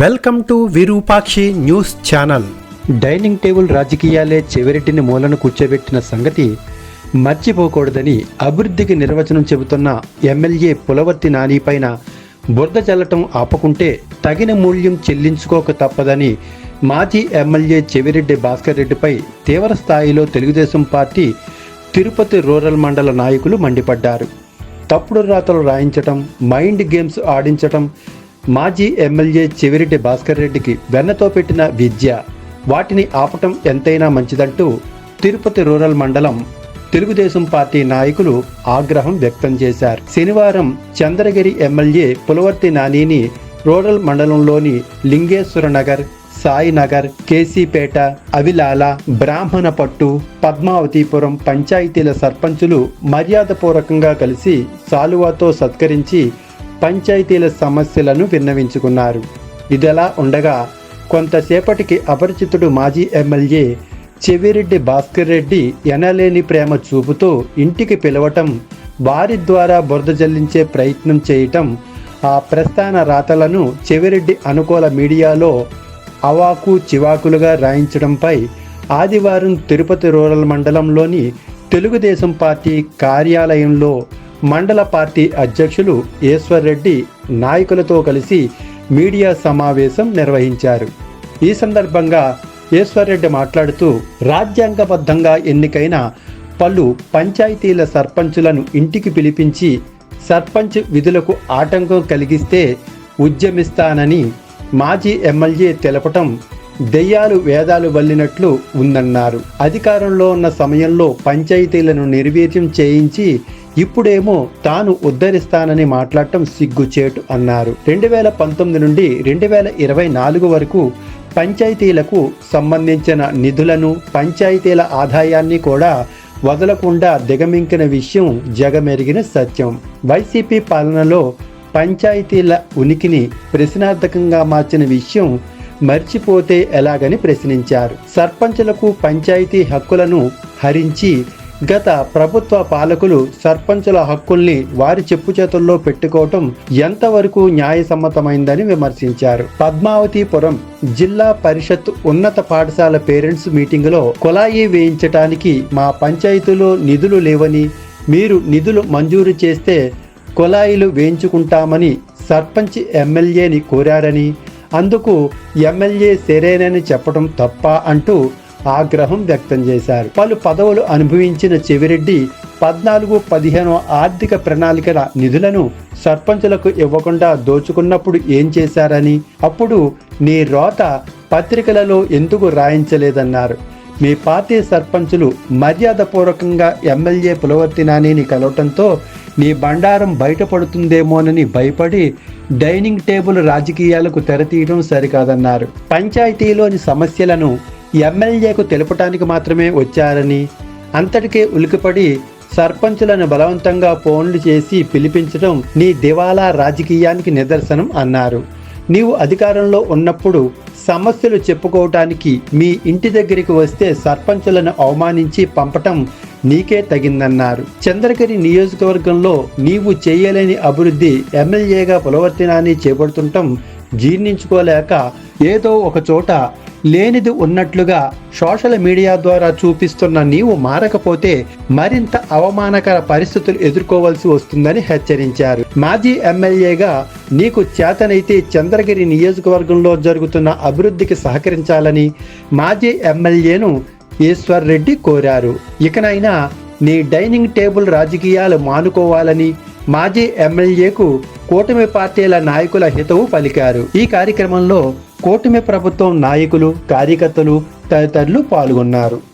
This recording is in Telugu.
Welcome to Virupakshi news channel dining table రాజకీయాలే చెవిరెడ్డిని మూలను కూర్చోబెట్టిన సంగతి మర్చిపోకూడదని అభివృద్ధికి నిర్వచనం చెబుతున్న ఎమ్మెల్యే పులవర్తి నానిపైన బురద చల్లటం ఆపకుంటే తగిన మూల్యం చెల్లించుకోక తప్పదని మాజీ ఎమ్మెల్యే చెవిరెడ్డి భాస్కర్ రెడ్డిపై తీవ్ర స్థాయిలో తెలుగుదేశం పార్టీ తిరుపతి రూరల్ మండల నాయకులు మండిపడ్డారు. తప్పుడు రాతలు రాయించటం మైండ్ గేమ్స్ ఆడించటం మాజీ ఎమ్మెల్యే చెవిరెడ్డి భాస్కర్ రెడ్డికి వెన్నతో పెట్టిన విద్య వాటిని ఆపటం ఎంతైనా మంచిదంటూ తిరుపతి రూరల్ మండలం తెలుగుదేశం పార్టీ నాయకులు ఆగ్రహం వ్యక్తం చేశారు. శనివారం చంద్రగిరి ఎమ్మెల్యే పులవర్తి నానిని రూరల్ మండలంలోని లింగేశ్వర నగర్ సాయినగర్ కేసీపేట అవిలాల బ్రాహ్మణపట్టు పద్మావతిపురం పంచాయతీల సర్పంచులు మర్యాదపూర్వకంగా కలిసి సాలువాతో సత్కరించి పంచాయతీల సమస్యలను విన్నవించుకున్నారు. ఇదిలా ఉండగా కొంతసేపటికి అపరిచితుడు మాజీ ఎమ్మెల్యే చెవిరెడ్డి భాస్కర్ రెడ్డి ఎనలేని ప్రేమ చూపుతూ ఇంటికి పిలవటం వారి ద్వారా బురద జల్లించే ప్రయత్నం చేయటం ఆ ప్రస్థాన రాతలను చెవిరెడ్డి అనుకూల మీడియాలో అవాకు చివాకులుగా రాయించడంపై ఆదివారం తిరుపతి రూరల్ మండలంలోని తెలుగుదేశం పార్టీ కార్యాలయంలో మండల పార్టీ అధ్యక్షులు ఈశ్వర్ రెడ్డి నాయకులతో కలిసి మీడియా సమావేశం నిర్వహించారు. ఈ సందర్భంగా ఈశ్వర్ రెడ్డి మాట్లాడుతూ రాజ్యాంగబద్ధంగా ఎన్నికైన పలు పంచాయతీల సర్పంచులను ఇంటికి పిలిపించి సర్పంచ్ విధులకు ఆటంకం కలిగిస్తే ఉద్యమిస్తానని మాజీ ఎమ్మెల్యే తెలపటం దెయ్యాలు వేదాలు వల్లినట్లు ఉందన్నారు. అధికారంలో ఉన్న సమయంలో పంచాయతీలను నిర్వీర్యం చేయించి ఇప్పుడేమో తాను ఉద్ధరిస్తానని మాట్లాడటం సిగ్గుచేటు అన్నారు. రెండు వేల పంతొమ్మిది నుండి రెండు వేల ఇరవై నాలుగు వరకు పంచాయతీలకు సంబంధించిన నిధులను పంచాయతీల ఆదాయాన్ని కూడా వదలకుండా దిగమింకిన విషయం జగమెరిగిన సత్యం. వైసీపీ పాలనలో పంచాయతీల ఉనికిని ప్రశ్నార్థకంగా మార్చిన విషయం మర్చిపోతే ఎలాగని ప్రశ్నించారు. సర్పంచులకు పంచాయతీ హక్కులను హరించి గత ప్రభుత్వ పాలకులు సర్పంచుల హక్కుల్ని వారి చెప్పు చేతుల్లో పెట్టుకోవటం ఎంతవరకు న్యాయసమ్మతమైందని విమర్శించారు. పద్మావతిపురం జిల్లా పరిషత్ ఉన్నత పాఠశాల పేరెంట్స్ మీటింగులో కుళాయి వేయించటానికి మా పంచాయతీలో నిధులు లేవని మీరు నిధులు మంజూరు చేస్తే కుళాయిలు వేయించుకుంటామని సర్పంచ్ ఎమ్మెల్యేని కోరారని అందుకు ఎమ్మెల్యే సరేనని చెప్పడం తప్ప అంటూ ఆగ్రహం వ్యక్తం చేశారు. పలు పదవులు అనుభవించిన చెవిరెడ్డి పద్నాలుగు పదిహేను ఆర్థిక ప్రణాళికల నిధులను సర్పంచులకు ఇవ్వకుండా దోచుకున్నప్పుడు ఏం చేశారని అప్పుడు నీ రోత పత్రికలలో ఎందుకు రాయించలేదన్నారు. మీ పార్టీ సర్పంచులు మర్యాదపూర్వకంగా ఎమ్మెల్యే పులవర్తి నానిని కలవటంతో నీ బండారం బయటపడుతుందేమోనని భయపడి డైనింగ్ టేబుల్ రాజకీయాలకు తెరతీయడం సరికాదన్నారు. పంచాయతీలోని సమస్యలను ఎమ్మెల్యేకు తెలుపటానికి మాత్రమే వచ్చారని అంతటికే ఉలికిపడి సర్పంచులను బలవంతంగా ఫోన్లు చేసి పిలిపించడం నీ దివాలా రాజకీయానికి నిదర్శనం అన్నారు. నీవు అధికారంలో ఉన్నప్పుడు సమస్యలు చెప్పుకోవటానికి మీ ఇంటి దగ్గరికి వస్తే సర్పంచులను అవమానించి పంపటం నీకే తగిందన్నారు. చంద్రగిరి నియోజకవర్గంలో నీవు చేయలేని అభివృద్ధి ఎమ్మెల్యేగా పులవర్తినాన్ని చేపడుతుండటం జీర్ణించుకోలేక ఏదో ఒక చోట లేనిది ఉన్నట్లుగా సోషల్ మీడియా ద్వారా చూపిస్తున్న నీవు మారకపోతే మరింత అవమానకర పరిస్థితులు ఎదుర్కోవాల్సి వస్తుందని హెచ్చరించారు. మాజీ ఎమ్మెల్యేగా నీకు చేతనైతే చంద్రగిరి నియోజకవర్గంలో జరుగుతున్న అభివృద్ధికి సహకరించాలని మాజీ ఎమ్మెల్యేను ఈశ్వర్ రెడ్డి కోరారు. ఇకనైనా నీ డైనింగ్ టేబుల్ రాజకీయాలు మానుకోవాలని మాజీ ఎమ్మెల్యేకు కూటమి పార్టీల నాయకుల హితవు పలికారు. ఈ కార్యక్రమంలో కూటమి ప్రభుత్వం నాయకులు కార్యకర్తలు తదితరులు పాల్గొన్నారు.